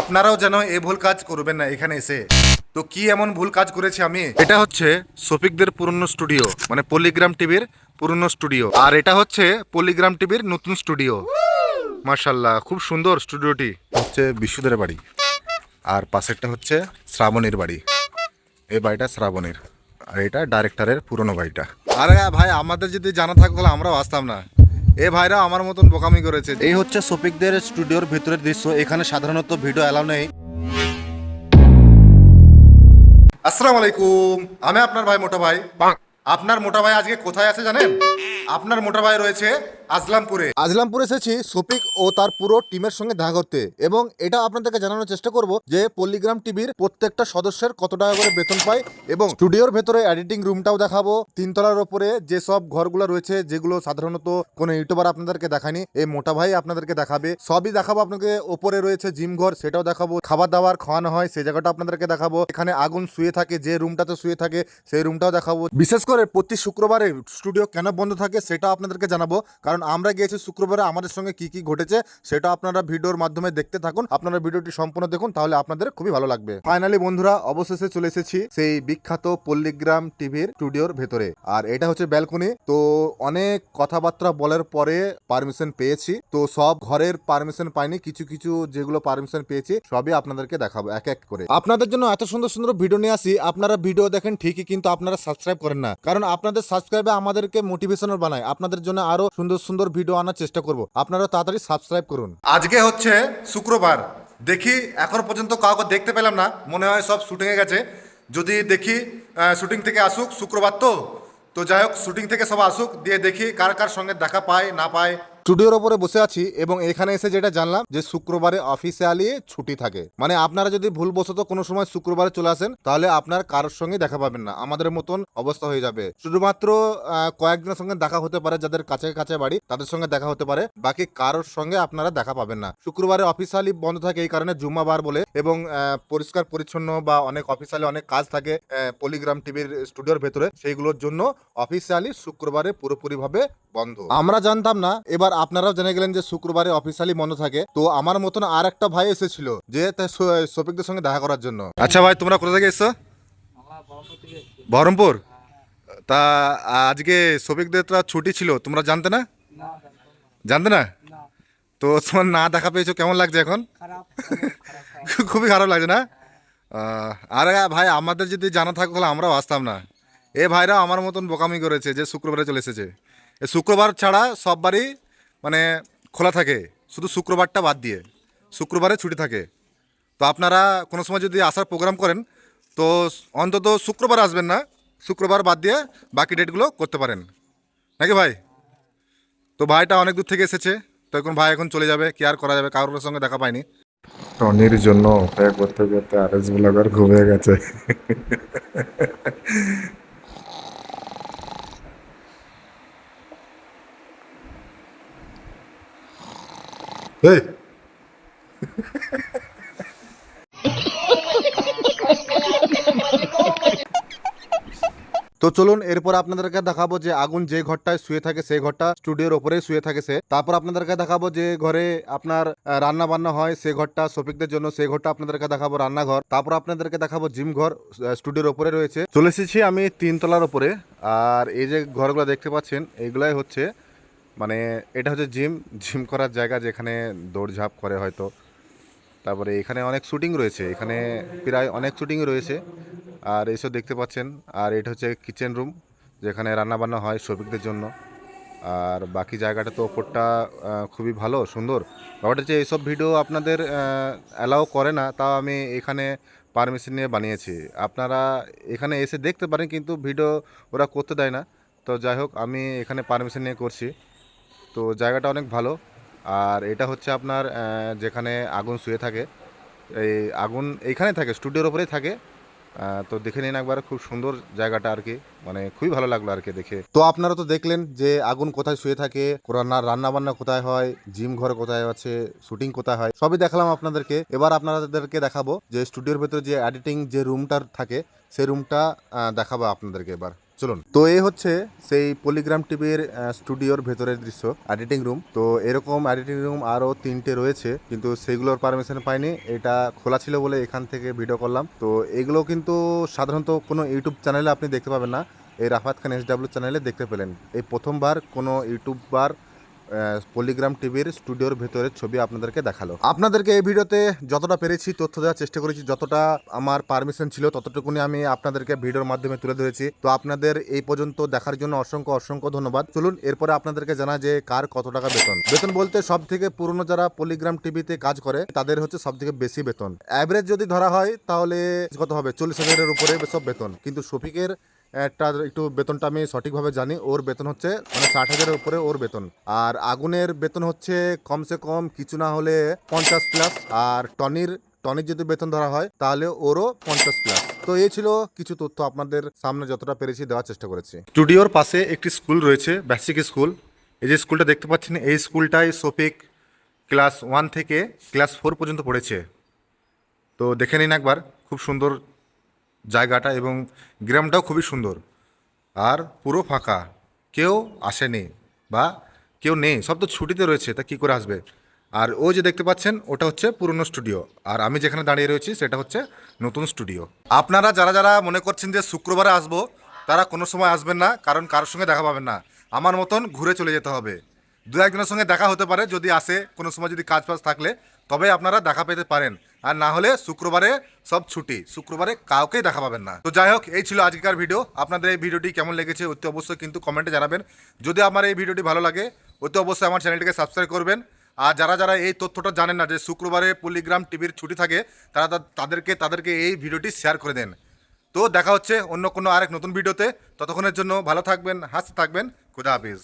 আপনারাও যেন এ ভুল কাজ করবেন না এখানে এসে। তো কি এমন ভুল কাজ করেছি আমি? এটা হচ্ছে শফিকদের পুরনো স্টুডিও মানে পলিগ্রাম টিভির পুরনো স্টুডিও। আর এটা হচ্ছে পলিগ্রাম টিভির নতুন স্টুডিও। মার্শাল্লাহ খুব সুন্দর স্টুডিওটি। হচ্ছে বিশুদের বাড়ি। আর পাশেরটা হচ্ছে শ্রাবণীর বাড়ি। এই বাড়িটা শ্রাবণীর। আর এটা ডাইরেক্টরের পুরনো বাড়িটা। আরে ভাই, আমাদের যদি জানা থাকতো তাহলে আমরাও আসতাম না। এ ভাইরা আমার মতন বোকামি করেছে। এই হচ্ছে শফিকদের স্টুডিওর ভিতরের দৃশ্য এখানে সাধারণত ভিডিও অ্যালাউ নেই। আসসালামু আলাইকুম। আমি আপনার ভাই মোটা ভাই। আপনার মোটা ভাই আজকে কোথায় আছে জানেন? আপনার মোটা ভাই রয়েছে আজলামপুরে। আজলামপুরে এসেছি শফিক ও তার পুরো টিমের সঙ্গে দেখা করতে এবং এটা আপনাদেরকে জানানোর চেষ্টা করব যে পল্লিগ্রাম টিভির প্রত্যেকটা সদস্যের কত টাকা করে বেতন পায় এবং স্টুডিওর ভেতরে এডিটিং রুমটাও দেখাবো। তিনতলার ওপরে যে সব ঘরগুলো রয়েছে, যেগুলো সাধারণত কোনো ইউটিউবার আপনাদেরকে দেখায়নি, এই মোটা ভাই আপনাদেরকে দেখাবে। সবই দেখাবো আপনাকে। ওপরে রয়েছে জিম ঘর, সেটাও দেখাবো। খাবার দাবার খাওয়ানো হয় সেই জায়গাটা আপনাদেরকে দেখাবো। এখানে আগুন শুয়ে থাকে, যে রুমটাতে শুয়ে থাকে, সেই রুমটাও দেখাবো। বিশেষ করে প্রতি শুক্রবারে স্টুডিও কেন বন্ধ থাকে সেটা আপনাদেরকে জানাব। কারণ আমরা গিয়েছি শুক্রবারে, আমাদের সঙ্গে কি কি ঘটেছে সেটা আপনারা ভিডিওর মাধ্যমে দেখতে থাকুন। আপনারা ভিডিওটি সম্পূর্ণ দেখুন, তাহলে আপনাদের খুবই ভালো লাগবে। ফাইনালি বন্ধুরা, অবশেষে চলে এসেছি সেই বিখ্যাত পল্লিগ্রাম টিভির স্টুডিওর ভেতরে। আর এটা হচ্ছে ব্যালকনি। তো অনেক কথাবার্তা বলার পরে পারমিশন পেয়েছি। তো সব ঘরের পারমিশন পাইনি, কিছু কিছু যেগুলো পারমিশন পেয়েছি, সবই আপনাদেরকে দেখাবো এক এক করে। আপনাদের জন্য এত সুন্দর সুন্দর ভিডিও নিয়ে আসি, আপনারা ভিডিও দেখেন ঠিকই, কিন্তু আপনারা সাবস্ক্রাইব করেন না। কারণ আপনাদের সাবস্ক্রাইবে আমাদেরকে মোটিভেশনাল বানায় আপনাদের জন্য আরও সুন্দর সুন্দর ভিডিও আনার চেষ্টা করব। আপনারা তাড়াতাড়ি সাবস্ক্রাইব করুন। আজকে হচ্ছে শুক্রবার। দেখি এখন পর্যন্ত কাউকে দেখতে পেলাম না। মনে হয় সব শুটিংয়ে গেছে। যদি দেখি শুটিং থেকে আসুক, শুক্রবার তো। তো যাই হোক শুটিং থেকে সব আসুক, দিয়ে দেখি কার কার সঙ্গে দেখা পায়, না পায়। স্টুডিওর ওপরে বসে আছি এবং এখানে এসে যেটা জানলাম যে শুক্রবারে অফিসিয়ালি ছুটি থাকে। মানে আপনারা যদি ভুলবশত কোনো সময় শুক্রবারে চলে আসেন, তাহলে আপনার কারোর সঙ্গে দেখা পাবেন না। আমাদের মতন অবস্থা হয়ে যাবে। শুধুমাত্র কয়েকজনের সঙ্গে দেখা হতে পারে যাদের কাছে কাছে বাড়ি, তাদের সঙ্গে দেখা হতে পারে। বাকি কারোর সঙ্গে আপনারা দেখা পাবেন না। শুক্রবারে অফিসিয়ালি বন্ধ থাকে এই কারণে জুম্মাবার বলে এবং পরিষ্কার, পরিচ্ছন্ন বা অনেক অফিসিয়ালি অনেক কাজ থাকে পলিগ্রাম টিভির স্টুডিওর ভেতরে। সেইগুলোর জন্য অফিসিয়ালি শুক্রবারে পুরোপুরিভাবে বন্ধ। আমরা জানতাম না এবার আপনারাও জেনে গেলেন যে শুক্রবারে অফিসিয়ালি বন্ধ থাকে। তো আমার মতন আর একটা ভাই এসেছিল যে শফিকদের সঙ্গে দেখা করার জন্য। আচ্ছা ভাই তোমরা কোথা থেকে এসছো? বহরমপুর? তা আজকে শফিকদের তো ছুটি ছিল তোমরা জানতে না? জানতে না? তো তোমার না দেখা পেয়েছ কেমন লাগছে এখন? খুবই খারাপ লাগছে না? আরে ভাই আমাদের যদি জানা থাকতো তাহলে আমরাও আসতাম না। এ ভাইরা আমার মতন বোকামি করেছে যে শুক্রবারে চলে এসেছে। শুক্রবার ছাড়া সব বাড়ি মানে খোলা থাকে। শুধু শুক্রবারটা বাদ দিয়ে। শুক্রবারে ছুটি থাকে। তো আপনারা কোনো সময় যদি আসার প্রোগ্রাম করেন, তো অন্তত শুক্রবার আসবেন না। শুক্রবার বাদ দিয়ে বাকি ডেটগুলো করতে পারেন। নাকি ভাই? তো ভাইটা অনেক দূর থেকে এসেছে। তো এখন ভাই এখন চলে যাবে। কি আর করা যাবে? কারোর সঙ্গে দেখা পায়নি টনির জন্য অপেক্ষা করতে করতে আর এস ব্লগার ঘুমিয়ে গেছে। এই তো চলুন, এরপর আপনাদেরকে দেখাবো যে আগুন যে ঘরটায় শুয়ে থাকে সেই ঘরটা স্টুডিওর ওপরেই শুয়ে থাকে সে। তারপর আপনাদেরকে দেখাবো যে ঘরে আপনার রান্না বান্না হয় সেই ঘরটা, শফিকদের জন্য সেই ঘরটা আপনাদেরকে দেখাবো রান্নাঘর। তারপর আপনাদেরকে দেখাবো জিম ঘর স্টুডিওর ওপরে রয়েছে। চলে এসেছি আমি তিনতলার ওপরে। আর এই যে ঘরগুলো দেখতে পাচ্ছেন এইগুলাই হচ্ছে মানে এটা হচ্ছে জিম জিম করার জায়গা যেখানে দৌড়ঝাঁপ করে হয়তো। তারপরে এখানে অনেক শুটিং রয়েছে, এখানে প্রায় অনেক শুটিং রয়েছে। আর এইসব দেখতে পাচ্ছেন, আর এটা হচ্ছে কিচেন রুম, যেখানে রান্নাবান্না হয় শ্রমিকদের জন্য। আর বাকি জায়গাটা তো ওপরটা খুবই ভালো, সুন্দর। ব্যাপারটা হচ্ছে এইসব ভিডিও আপনাদের অ্যালাউ করে না, তাও আমি এখানে পারমিশন নিয়ে বানিয়েছি। আপনারা এখানে এসে দেখতে পারেন, কিন্তু ভিডিও ওরা করতে দেয় না। তো যাই হোক, আমি এখানে পারমিশন নিয়ে করছি। তো জায়গাটা অনেক ভালো। আর এটা হচ্ছে আপনার যেখানে আগুন শুয়ে থাকে। এই আগুন এইখানে থাকে, স্টুডিওর ওপরেই থাকে। তো দেখে নিন একবার, খুব সুন্দর জায়গাটা আর কি। মানে খুবই ভালো লাগল আর কি দেখে। তো আপনারা তো দেখলেন যে আগুন কোথায় শুয়ে থাকে রান্না রান্না বান্না কোথায় হয়, জিম ঘর কোথায় আছে, শুটিং কোথায় হয়, সবই দেখালাম আপনাদেরকে। এবার আপনাদেরকে দেখাবো যে স্টুডিওর ভেতরে যে এডিটিং যে রুমটার থাকে, সেই রুমটা দেখাবো আপনাদেরকে এবার। চলুন। তো এই হচ্ছে সেই পলিগ্রাম টিভির স্টুডিওর ভেতরের দৃশ্য এডিটিং রুম তো এরকম এডিটিং রুম আরও তিনটে রয়েছে, কিন্তু সেগুলোর পারমিশন পাইনি। এটা খোলা ছিল বলে এখান থেকে ভিডিও করলাম। তো এগুলো কিন্তু সাধারণত কোনো ইউটিউব চ্যানেলে আপনি দেখতে পাবেন না। এই রাফাত খান এস ডাব্লিউ চ্যানেলে দেখতে পেলেন। এই প্রথমবার কোনো ইউটিউবার পলিগ্রাম টিভির স্টুডিওর ভেতরের ছবি আপনাদেরকে দেখাল। আপনাদেরকে এই ভিডিওতে যতটা পেরেছি তথ্য দেওয়ার চেষ্টা করেছি, যতটা আমার পারমিশন ছিল, ততটুকুনি আমি আপনাদেরকে ভিডিওর মাধ্যমে তুলে ধরেছি। তো আপনাদের এই পর্যন্ত দেখার জন্য অসংখ্য অসংখ্য ধন্যবাদ। চলুন, এরপরে আপনাদেরকে জানা যে কার কত টাকা বেতন। বেতন বলতে সব থেকে পুরনো যারা পলিগ্রাম টিভিতে কাজ করে, তাদের হচ্ছে সব থেকে বেশি বেতন। অ্যাভারেজ যদি ধরা হয়, তাহলে কত হবে? চল্লিশ হাজারের উপরে সব বেতন। কিন্তু শফিকের একটা একটু বেতনটা আমি সঠিকভাবে জানি। ওর বেতন হচ্ছে মানে ষাট হাজারের উপরে ওর বেতন। আর আগুনের বেতন হচ্ছে কমসে কম কিছু না হলে পঞ্চাশ প্লাস আর টনির টনির যদি বেতন ধরা হয়, তাহলে ওরও পঞ্চাশ প্লাস তো এই ছিল কিছু তথ্য আপনাদের সামনে যতটা পেরেছি দেওয়ার চেষ্টা করেছি। স্টুডিওর পাশে একটি স্কুল রয়েছে বেসিক স্কুল এই যে স্কুলটা দেখতে পাচ্ছেন, এই স্কুলটাই সফিক ক্লাস ওয়ান থেকে ক্লাস ফোর পর্যন্ত পড়েছে। তো দেখে নিন একবার, খুব সুন্দর জায়গাটা এবং গ্রামটাও খুবই সুন্দর। আর পুরো ফাঁকা। কেউ আসেনি বা কেউ নেই। সব তো ছুটিতে রয়েছে, তা কী করে আসবে? আর ও যে দেখতে পাচ্ছেন, ওটা হচ্ছে পুরনো স্টুডিও। আর আমি যেখানে দাঁড়িয়ে রয়েছি, সেটা হচ্ছে নতুন স্টুডিও। আপনারা যারা যারা মনে করছেন যে শুক্রবারে আসব, তারা কোনো সময় আসবেন না, কারণ কারোর সঙ্গে দেখা পাবেন না। আমার মতন ঘুরে চলে যেতে হবে। দু একজনের সঙ্গে দেখা হতে পারে, যদি আসে, কোনো সময় যদি কাজ ফাজ থাকলে তবে আপনারা দেখা পেতে পারেন। আর না হলে শুক্রবারে সব ছুটি। শুক্রবারে কাউকেই দেখা পাবেন না। তো যাই হোক, এই ছিল আজকের ভিডিও। আপনাদের এই ভিডিওটি কেমন লেগেছে অতি অবশ্যই কিন্তু কমেন্টে জানাবেন। যদি আমার এই ভিডিওটি ভালো লাগে, অতি অবশ্যই আমার চ্যানেলটিকে সাবস্ক্রাইব করবেন। আর যারা যারা এই তথ্যটা জানেন না যে শুক্রবারে পল্লিগ্রাম টিভির ছুটি থাকে, তারা তাদেরকে তাদেরকে এই ভিডিওটি শেয়ার করে দেন। তো দেখা হচ্ছে অন্য কোনো আরেক নতুন ভিডিওতে। ততক্ষণের জন্য ভালো থাকবেন, হাসতে থাকবেন। খুদা হাফিজ।